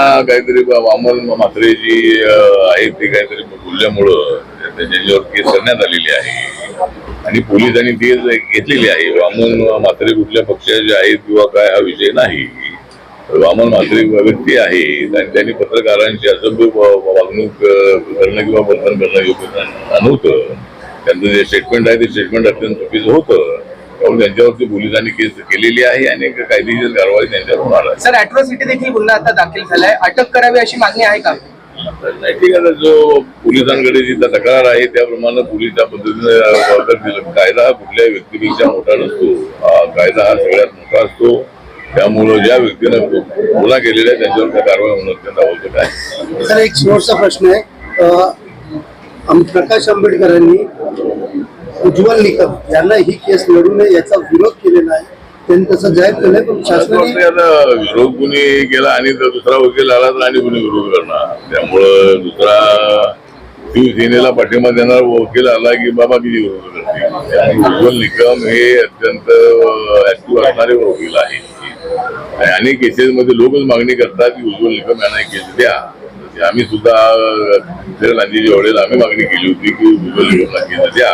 हा, काहीतरी वामन म्हात्रेजी अं, आहे ते काहीतरी बोलल्यामुळं त्यांच्यावर केस करण्यात आलेली आहे. आणि पोलिसांनी केस घेतलेली आहे. वामन म्हात्रे कुठल्या पक्षाचे आहेत किंवा काय हा विषय नाही. वामन म्हात्रे व्यक्ती आहे. आणि त्यांनी पत्रकारांची असभ्य वागणूक करणं किंवा बंधन करणं योग्य नव्हतं. त्यांचं जे स्टेटमेंट आहे ते स्टेटमेंट अत्यंत चुकीचं होतं. त्यामुळे त्यांच्यावरती पोलिसांनी केस केलेली आहे आणि कायदेशीर कारवाई त्यांच्यावर होणार आहे. सर अॅट्रॉसिटी देखील गुन्हा आता दाखल झालाय. अटक करावी अशी मागणी आहे का? नाही ठीक आहे. जो पोलिसांकडे जी तक्रार आहे त्याप्रमाणे पोलीस त्या पद्धतीने. कायदा हा कुठल्याही व्यक्तीपेक्षा मोठा नसतो. कायदा हा सगळ्यात मोठा असतो. त्यामुळं ज्या व्यक्तीनं गुन्हा केलेला आहे त्यांच्यावर त्या कारवाई होणं अत्यंत आवश्यक आहे. सर एक शेवटचा प्रश्न आहे. प्रकाश आंबेडकरांनी उज्ज्वल निकम यांना ही केस लढू नये याचा विरोध केलेला आहे त्यांनी तसं जाहीर केलंय पण शासनाने विरोध कुणी केला आणि दुसरा वकील आला तर आणि कुणी विरोध करणार? त्यामुळं दुसरा शिवसेनेला पाठिंबा देणार वकील आला की बाबा किती विरोध करतील? आणि उज्ज्वल निकम हे अत्यंत ऍक्टिव्ह असणारे वकील आहेत. आणि अनेक केसेसमध्ये लोकच मागणी करतात की उज्ज्वल निकम यांना एक केस द्या. आम्ही सुद्धा गांधीजी वेळेला आम्ही मागणी केली होती की उज्ज्वल निकमला केस द्या.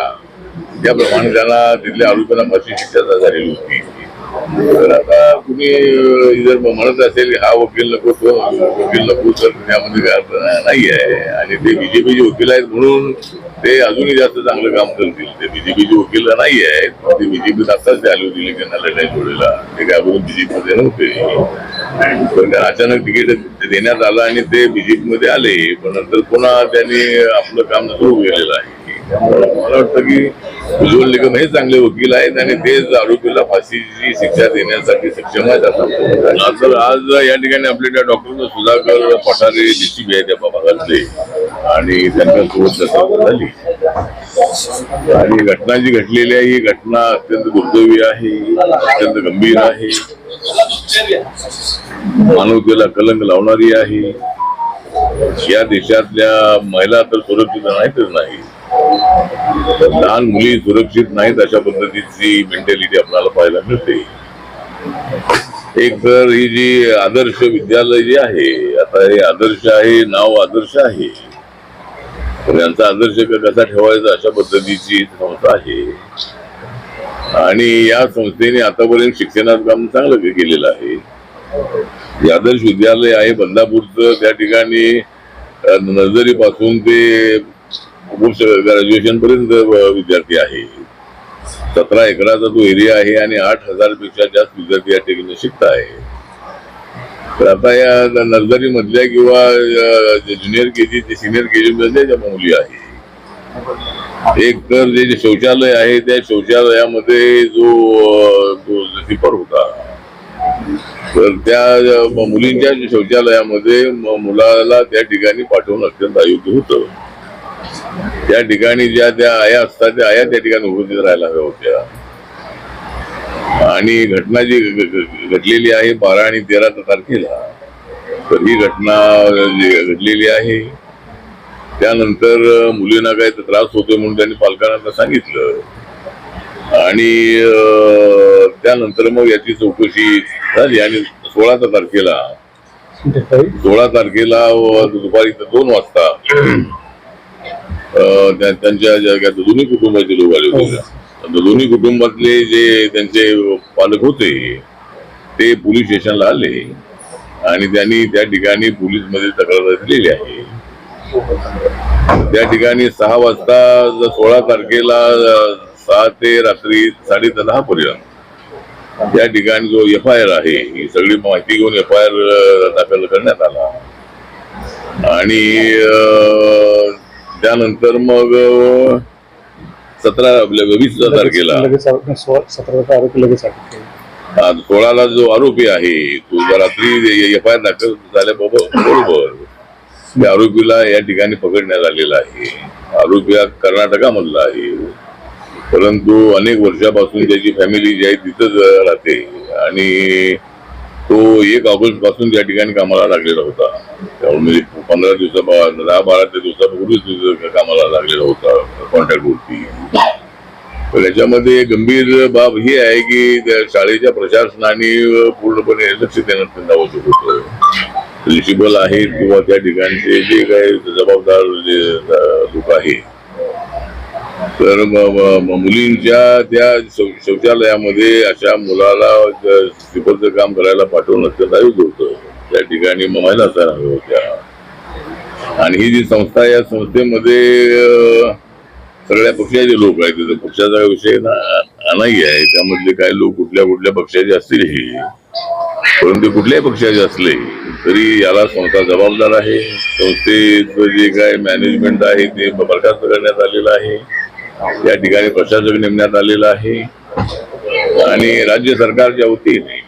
त्याप्रमाणे त्यांना तिथल्या आरोपींना फाशी शिक्षा झालेली होती. तर आता कुणी जर म्हणत असेल हा वकील नको तो वकील नको तर त्यामध्ये काय नाही आहे. आणि ते बीजेपीचे वकील आहेत म्हणून ते अजूनही जास्त चांगलं काम करतील. ते बीजेपीचे वकील नाही आहेत पण ते बीजेपीत आताच ते आले होते त्यांना लढाई जोडीला ते काय बोलून बीजेपी मध्ये नव्हते. पण अचानक तिकीट देण्यात आलं आणि ते बीजेपी मध्ये आले पण नंतर पुन्हा त्यांनी आपलं काम सुरू केलेलं आहे. त्यामुळे मला वाटतं की उज्ज्वल निगम हे चांगले वकील आहेत आणि तेच आरोपीला फाशीची शिक्षा देण्यासाठी सक्षम आहेत आता तर आज या ठिकाणी आपले त्या डॉक्टर सुधाकर पठारे डीसीबी आहेत त्या भागातले आणि त्यांच्यासोबत चर्चा झाली आणि घटना जी घडलेली आहे ही घटना अत्यंत दुर्दैवी आहे अत्यंत गंभीर आहे. मानवतेला कलंक लावणारी आहे. या देशातल्या महिला तर सुरक्षित नाहीतच नाही. लहान मुली सुरक्षित नाहीत अशा पद्धतीची मेंटॅलिटी आपल्याला पाहायला मिळते. एक तर ही जी आदर्श विद्यालय जे आहे आता हे आदर्श आहे नाव आदर्श आहे. तर यांचा आदर्श कसा ठेवायचा अशा पद्धतीची संस्था आहे. आणि या संस्थेने आतापर्यंत शिक्षणात काम चांगलं केलेलं आहे. आदर्श विद्यालय आहे बंदापूरचं त्या ठिकाणी नर्सरी पासून ते पोस्ट ग्रॅज्युएशन पर्यंत विद्यार्थी आहे. सतरा एकराचा तो एरिया आहे आणि आठ हजारपेक्षा जास्त विद्यार्थी या ठिकाणी शिकत आहे. तर आता या नर्सरी मधल्या किंवा ज्युनियर के जी ते सिनियर के जी मधल्या ज्या मुली आहे. एक तर जे शौचालय आहे त्या शौचालयामध्ये जो अं, तो होता. तर त्या मुलींच्या शौचालयामध्ये मुलाला त्या ठिकाणी पाठवणं अत्यंत अयोग्य होतं. त्या ठिकाणी ज्या त्या आया असतात त्या आया त्या ठिकाणी उपस्थित राहायला हव्या होत्या. आणि घटना जी घडलेली आहे बारा आणि तेरा तारखेला तर ही घटना जी घडलेली आहे त्यानंतर मुलींना काही त्रास होतोय म्हणून त्यांनी पालकांना सांगितलं. आणि त्यानंतर मग याची चौकशी झाली आणि सोळा तारखेला सोळा तारखेला दुपारी दोन वाजता त्यांच्या ज्या दोन्ही कुटुंबाचे लोक आले होते. तर दोन्ही कुटुंबातले जे त्यांचे पालक होते ते पोलीस स्टेशनला आले. आणि त्यांनी त्या ठिकाणी पोलीसमध्ये तक्रार दिलेली आहे. त्या ठिकाणी सहा वाजता सोळा तारखेला सहा ते रात्री साडे दहा पर्यंत त्या ठिकाणी जो एफ आय आर आहे ही सगळी माहिती घेऊन एफ आय आर दाखल करण्यात आला. आणि त्यानंतर मग सतरा आपल्या वीस तारखेला. सोळाला जो आरोपी आहे तो रात्री एफ आय आर दाखल झाल्याबरोबर बरोबर. त्या आरोपीला या ठिकाणी पकडण्यात आलेला आहे. आरोपी हा कर्नाटकामधला आहे. परंतु अनेक वर्षापासून त्याची फॅमिली जी आहे तिथंच राहते. आणि तो एक ऑगस्टपासून त्या ठिकाणी कामाला लागलेला होता. त्यामुळे मी पंधरा दिवसा दहा बारा ते दिवसापूर्वीच तिथं कामाला लागलेला होता कॉन्ट्रॅक्ट वरती. तर याच्यामध्ये गंभीर बाब ही आहे की त्या शाळेच्या प्रशासनाने पूर्णपणे लक्ष देण्यात त्यांना आवश्यक होतं. प्रिन्सिपल आहेत किंवा त्या ठिकाणचे जे काही जबाबदार जे लोक आहेत. तर मुलींच्या त्या शौचालयामध्ये अशा मुलाला क- स्लीपरचं काम करायला पाठवणं अत्यंत आयुध होतं. त्या ठिकाणी महिला असायला होत्या. आणि ही जी संस्था या संस्थेमध्ये सगळ्या पक्षाचे लोक आहेत. तिथं पक्षाचा विषय ना- नाही आहे. त्यामधले काही लोक कुठल्या कुठल्या पक्षाचे असतीलही परंतु कुठल्याही पक्षाचे असले तरी याला संस्था जबाबदार आहे. संस्थेचं जे काय मॅनेजमेंट आहे ते बरखास्त करण्यात आलेलं आहे. या ठिकाणी प्रशासक नेमण्यात आलेलं आहे. आणि राज्य सरकारच्या वतीने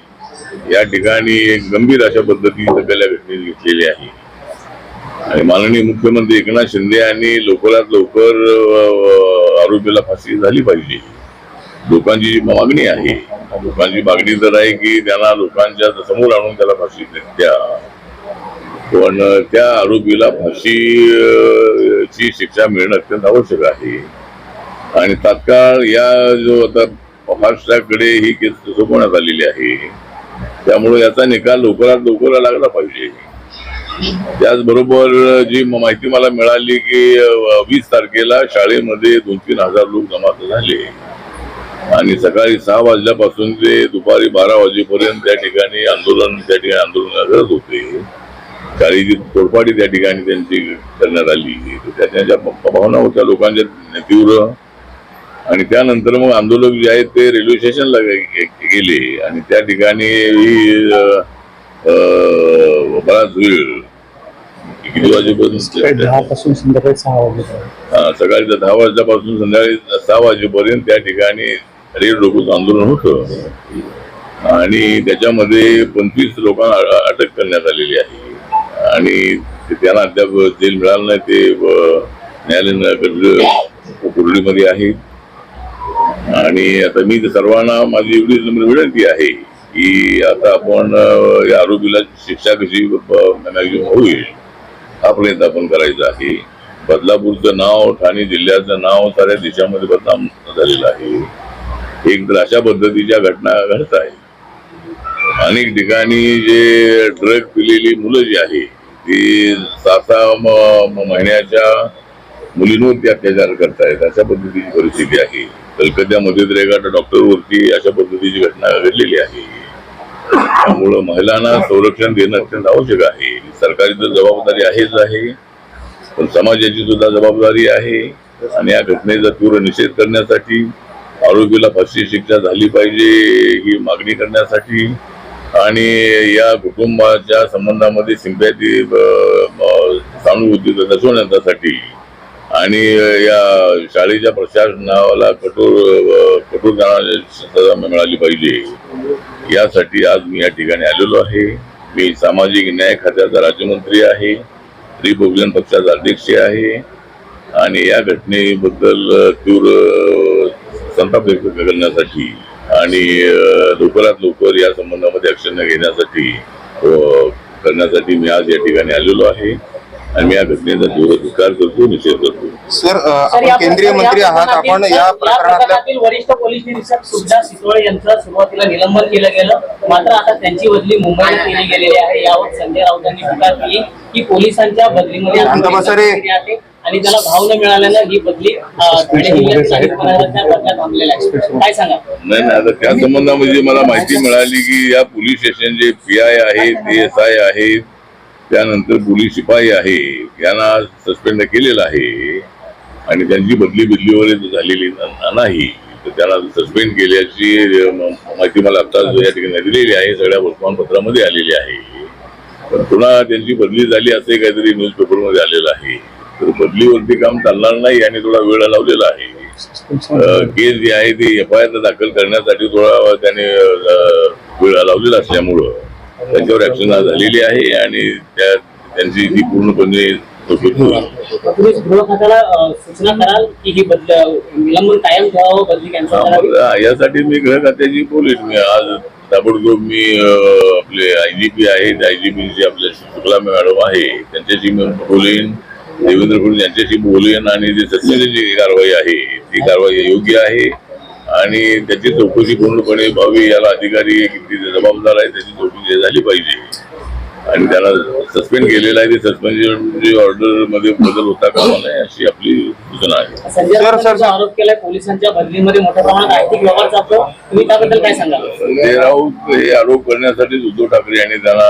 या ठिकाणी एक गंभीर अशा पद्धतीने सगळ्या घटनेत घेतलेली आहे. आणि माननीय मुख्यमंत्री एकनाथ शिंदे यांनी लवकरात लवकर आरोपीला फाशी झाली पाहिजे. लोकांची जी मागणी आहे लोकांची मागणी तर आहे की त्यांना लोकांच्या समोर आणून त्याला फाशी द्या. पण त्या आरोपीला फाशी ची शिक्षा मिळणं अत्यंत आवश्यक आहे. आणि तात्काळ या जो आता महाराष्ट्राकडे ही केस सोपवण्यात आलेली आहे त्यामुळे याचा निकाल लवकरात लवकर लागला पाहिजे. त्याचबरोबर जी माहिती मला मिळाली की वीस तारखेला शाळेमध्ये दोन तीन हजार लोक जमा झाले. आणि सकाळी सहा वाजल्यापासून ते दुपारी बारा वाजेपर्यंत त्या ठिकाणी आंदोलन त्या ठिकाणी आंदोलन करत होते. शाळेची तोडफाडी त्या ठिकाणी त्यांची करण्यात आली. तर त्या त्यांच्या भावना होत्या लोकांच्या तीव्र. आणि त्यानंतर मग आंदोलक जे आहेत ते रेल्वे स्टेशनला गेले. आणि त्या ठिकाणी बराच वेळ किती वाजेपर्यंत सकाळी दहा पासून संध्याकाळी सहा वाजेपर्यंत. सकाळी दहा वाजल्यापासून संध्याकाळी सहा वाजेपर्यंत त्या ठिकाणी रेड रोकोचं आंदोलन होतं. आणि त्याच्यामध्ये पंचवीस लोकांना अटक करण्यात आलेली आहे. आणि त्यांना अद्याप जेल मिळालं नाही ते न्यायालयानं कोर्डीमध्ये आहेत. आणि आता मी तर सर्वांना माझी एवढी नम्र विनंती आहे की आता आपण या आरोपीला शिक्षा कशी मॅक्झिमम होईल हा प्रयत्न आपण करायचा आहे. बदलापूरचं नाव ठाणे जिल्ह्याचं नाव साऱ्या देशामध्ये बदनाम झालेलं आहे. एक तर अशा पद्धतीच्या घटना घडत आहेत. अनेक ठिकाणी जे ड्रग पिलेली मुलं जी आहे ती सहा सहा महिन्याच्या मुलींवर ते मुलींवरती अत्याचार करतायत अशा पद्धतीची परिस्थिती आहे. कलकत्त्यामध्ये तर एका डॉक्टरवरती अशा पद्धतीची घटना घडलेली आहे. त्यामुळं महिलांना संरक्षण देणं अत्यंत आवश्यक आहे. सरकारी तर जबाबदारी आहेच आहे पण समाजाची सुद्धा जबाबदारी आहे. आणि या घटनेचा तीव्र निषेध करण्यासाठी आरोपीला फाशी शिक्षा झाली पाहिजे ही मागणी करण्यासाठी आणि या कुटुंबाच्या संबंधामध्ये सिंपॅथी सानुभूती दर्शवण्यासाठी आणि या शाळेच्या प्रशासनाला कठोर कठोर जाणारी सजा मिळाली पाहिजे. यासाठी आज मी या ठिकाणी आलेलो आहे. मी सामाजिक न्याय खात्याचा राज्यमंत्री आहे. रिपब्लिकन पक्षाचा अध्यक्ष आहे. आणि या घटनेबद्दल तीव्र संताप व्यक्त करण्यासाठी आणि लवकरात लवकर या संबंधामध्ये ऍक्शन घेण्यासाठी करण्यासाठी मी आज या ठिकाणी आलेलो आहे. आणि मी या घटनेचा तीव्र स्वीकार करतो निषेध करतो. सर अ, आपण केंद्रीय मंत्री आहात. आपण या प्रकरणातल्या प्रकरणातील वरिष्ठ पोलीस निरीक्षक सुद्धा सिसोळे यांचं सुरुवातीला निलंबन केलं गेलं. मात्र आता त्यांची बदली मुंबईत केली गेलेली आहे. यावर संजय राऊतांनी टीका केली की पोलिसांच्या बदलीमध्ये शांत बसा रे. केली आहे आणि त्याला भाव न मिळाल्यानं ही बदली अं, ठाणे जिल्ह्यात स्थानिक कराराच्या बदल्यात आणलेल्या आहे काय सांगा? नाही नाही आता त्या संबंधामध्ये मला माहिती मिळाली की या police station J P I आहेत पी एस आय आहेत त्यानंतर पोलीस शिपाई आहे यांना सस्पेंड केलेलं आहे. आणि त्यांची बदली बदली वगैरे झालेली नाही. तर त्यांना सस्पेंड केल्याची माहिती मला आता या ठिकाणी दिलेली आहे सगळ्या वर्तमानपत्रामध्ये आलेली आहे. पण पुन्हा त्यांची बदली झाली असे काहीतरी न्यूज पेपरमध्ये आलेलं आहे. तर बदलीवरती काम चालणार नाही आणि थोडा वेळ लावलेला आहे. केस जी आहे ती एफ आय आर दाखल करण्यासाठी थोडा त्याने वेळ लावलेला असल्यामुळं. त्याच्यावर ऍक्शन झालेली आहे आणि त्या त्यांची ती पूर्णपणे यासाठी मी गृह खात्याची बोलेन मी आज ताबडतोब मी आपले आयजीपी आहेत आयजीपी आपले शुक्ला मॅडम आहे त्यांच्याशी मी बोलेन. देवेंद्र फडणवीस यांच्याशी बोलेन आणि जी सस्पेंशनची कारवाई आहे ती कारवाई योग्य आहे. आणि त्याची चौकशी पूर्णपणे व्हावी याला अधिकारी किती जबाबदार आहे त्याची चौकशी झाली पाहिजे. आणि त्याला सस्पेंड केलेलं आहे ते सस्पेन्शनची ऑर्डरमध्ये बदल होता कामा नये अशी आपली सूचना आहे. संजय राऊतांचा आरोप केलाय पोलिसांच्या बदलीमध्ये मोठ्या प्रमाणात आर्थिक व्यवहार चालतो. तुम्ही त्याबद्दल काय सांगाल? संजय राऊत हे आरोप करण्यासाठी उद्धव ठाकरे यांनी त्यांना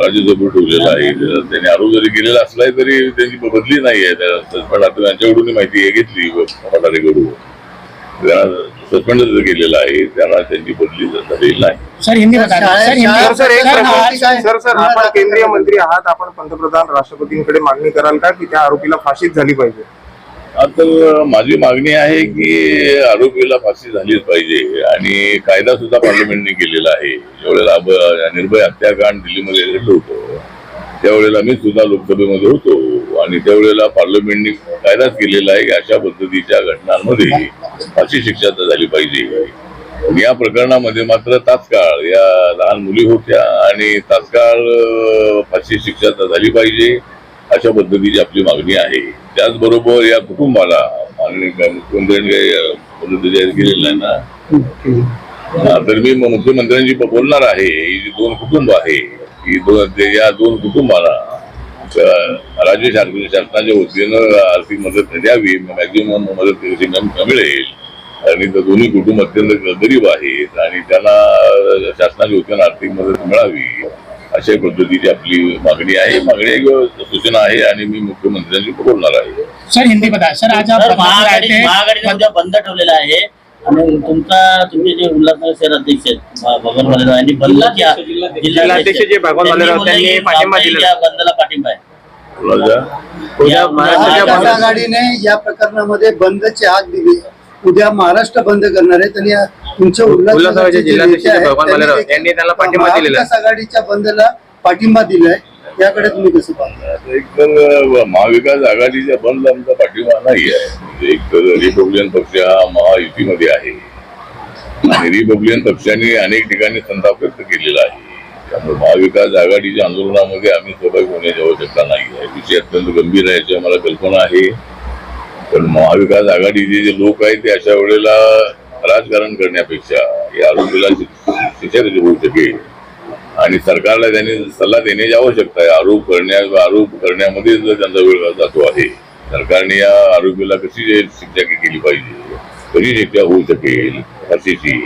राज्यसभेवर ठेवलेलं आहे. त्यांनी आरोप जरी केलेला असलाय तरी त्यांची बदली नाही आहे त्यांच्याकडून माहिती हे घेतली पठारेकडून सस्पेंड केलेलं आहे त्यांना त्यांची बदली झालेली नाही. सर हिंदी बता सर शाळा- हिंदी सर सर एक सर, प्रश्न. आज काय- सर सर आपण केंद्रीय मंत्री आहात. आपण पंतप्रधान राष्ट्रपतींकडे मागणी कराल का की त्या आरोपीला फाशीच झाली पाहिजे? आता माझी मागणी आहे की आरोपीला फाशी झालीच पाहिजे. आणि कायदा सुद्धा पार्लमेंटने केलेला आहे. ज्यावेळेला अब- निर्भय हत्याकांड दिल्लीमध्ये घडलं होतं. त्यावेळेला मी सुद्धा लोकसभेमध्ये होतो. आणि त्यावेळेला पार्लमेंटने कायदाच केलेला आहे की अशा पद्धतीच्या घटनांमध्ये फाशी शिक्षा तर झाली पाहिजे. या प्रकरणामध्ये मात्र तात्काळ या लहान मुली होत्या आणि तात्काळ फाशी शिक्षा तर झाली पाहिजे अशा पद्धतीची आपली मागणी आहे. त्याचबरोबर या कुटुंबाला मागणी मुख्यमंत्र्यांनी काही जाहीर केलेला नाही ना? तर मी मुख्यमंत्र्यांशी बोलणार आहे. ही जी दोन कुटुंब आहे ही दोन या दोन कुटुंबाला राज्य शासन शासनाच्या वतीनं आर्थिक मदत द्यावी मॅक्झिमम मदत मिळेल. आणि दोन्ही कुटुंब अत्यंत गरीब आहेत आणि त्यांना शासनाच्या वतीनं आर्थिक मदत मिळावी अशा पद्धतीची आपली मागणी आहे. मागणी एक सूचना आहे आणि मी मुख्यमंत्र्यांशी बोलणार आहे. सर हिंदी बता सर आज उद्या बंद ठेवलेला आहे. आणि तुमचा तुमचे जे उल्हासनगर शहर अध्यक्ष आहेत भ- भगवान वालेराव यांनी जिल्हाध्यक्ष- जे भगवान वालेराव त्यांनी पाठिंबा दिलेला. या बंदला पाठिंबा आहे? उद्या महाराष्ट्राच्या महाविकास आघाडीने या प्रकरणामध्ये बंदची हाक दिली. उद्या महाराष्ट्र बंद करणार आहे. त्यांनी तुमच्या उल्हासनगरचे उल्हासनगरचे जे जिल्हाध्यक्ष नेते आहेत, भगवान त्यांनी देखील यांनी त्याला पाठिंबा दिलेला आहे. महाविकास आघाडीच्या बंदला पाठिंबा दिलाय. याकडे तुम्ही कसं पाहता? एक तर महाविकास आघाडीच्या बंद आमचा पाठिंबा नाही आहे. म्हणजे एक तर रिपब्लिकन पक्ष हा महायुतीमध्ये आहे. आणि रिपब्लिकन पक्षाने अनेक ठिकाणी संताप व्यक्त केलेला आहे. त्यामुळे महाविकास आघाडीच्या आंदोलनामध्ये आम्ही सहभागी होण्याची आवश्यकता नाही आहे. विषय अत्यंत गंभीर आहे याची आम्हाला कल्पना आहे. पण महाविकास आघाडीचे जे लोक आहेत ते अशा वेळेला राजकारण करण्यापेक्षा या आरोपीला शिक्षा होऊ शकेल आणि सरकारला त्यांनी सल्ला देण्याची आवश्यकता आहे. आरोप करण्या आरोप करण्यामध्ये त्यांचा वेळ जातो आहे सरकारने या आरोपीला कशी शिक्षा केली पाहिजे? कशी शिक्षा होऊ शकेल? फाशीची?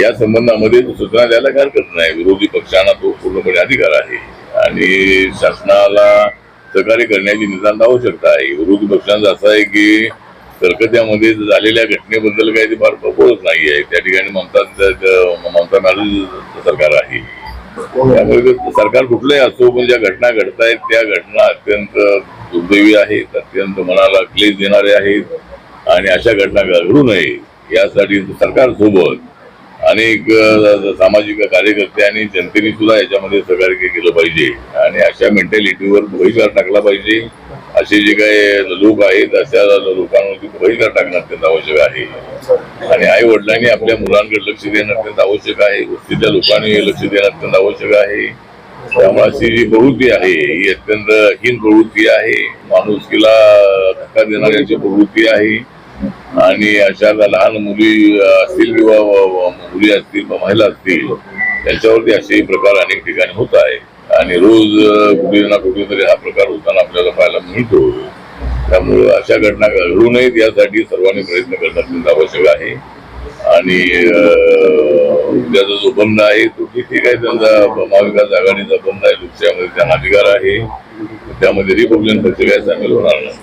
या संबंधामध्ये सूचना द्यायला काय हरकत नाही. विरोधी पक्षांना तो पूर्णपणे अधिकार आहे. आणि शासनाला सहकार्य करण्याची निदान आवश्यकता आहे. विरोधी पक्षांचं असं आहे की कलकत्त्यामध्ये झालेल्या घटनेबद्दल काही ते फार बोलत नाही आहे त्या ठिकाणी ममता ममता बॅनर्जी सरकार आहे. त्यामुळे सरकार कुठलंही असो पण ज्या घटना घडतायत त्या घटना अत्यंत दुर्दैवी आहेत अत्यंत मनाला क्लेश देणारे आहेत आणि अशा घटना घडू नये यासाठी सरकारसोबत अनेक सामाजिक कार्यकर्ते आणि जनतेने सुद्धा याच्यामध्ये सहकार्य केलं पाहिजे. आणि अशा मेंटॅलिटीवर बहिष्कार टाकला पाहिजे. असे जे काही लोक आहेत अशा लोकांवरती बहिष्कार टाकणं अत्यंत आवश्यक आहे. आणि आई वडिलांनी आपल्या मुलांकडे लक्ष देणं अत्यंत आवश्यक आहे. वस्तीतल्या लोकांनी लक्ष देणं अत्यंत आवश्यक आहे. त्यामुळे अशी जी प्रवृत्ती आहे ही अत्यंत हीन प्रवृत्ती आहे. माणुसकीला धक्का देणाऱ्याची प्रवृत्ती आहे. आणि अशा लहान मुली असतील किंवा मुली असतील महिला असतील त्यांच्यावरती असेही प्रकार अनेक ठिकाणी होत आहे आणि रोज कुठे ना कुठेतरी हा प्रकार होताना आपल्याला पाहायला मिळतो. त्यामुळं अशा घटना घडू नयेत यासाठी सर्वांनी प्रयत्न करणं अत्यंत म्हणजे आवश्यक आहे. आणि त्याचा जो बंद आहे तो ठीक आहे. त्यांचा महाविकास आघाडीचा बंद आहे. लोकशाहीमध्ये त्यांना अधिकार आहे. त्यामध्ये रिपब्लिकन पक्ष काय सामील होणार नाही.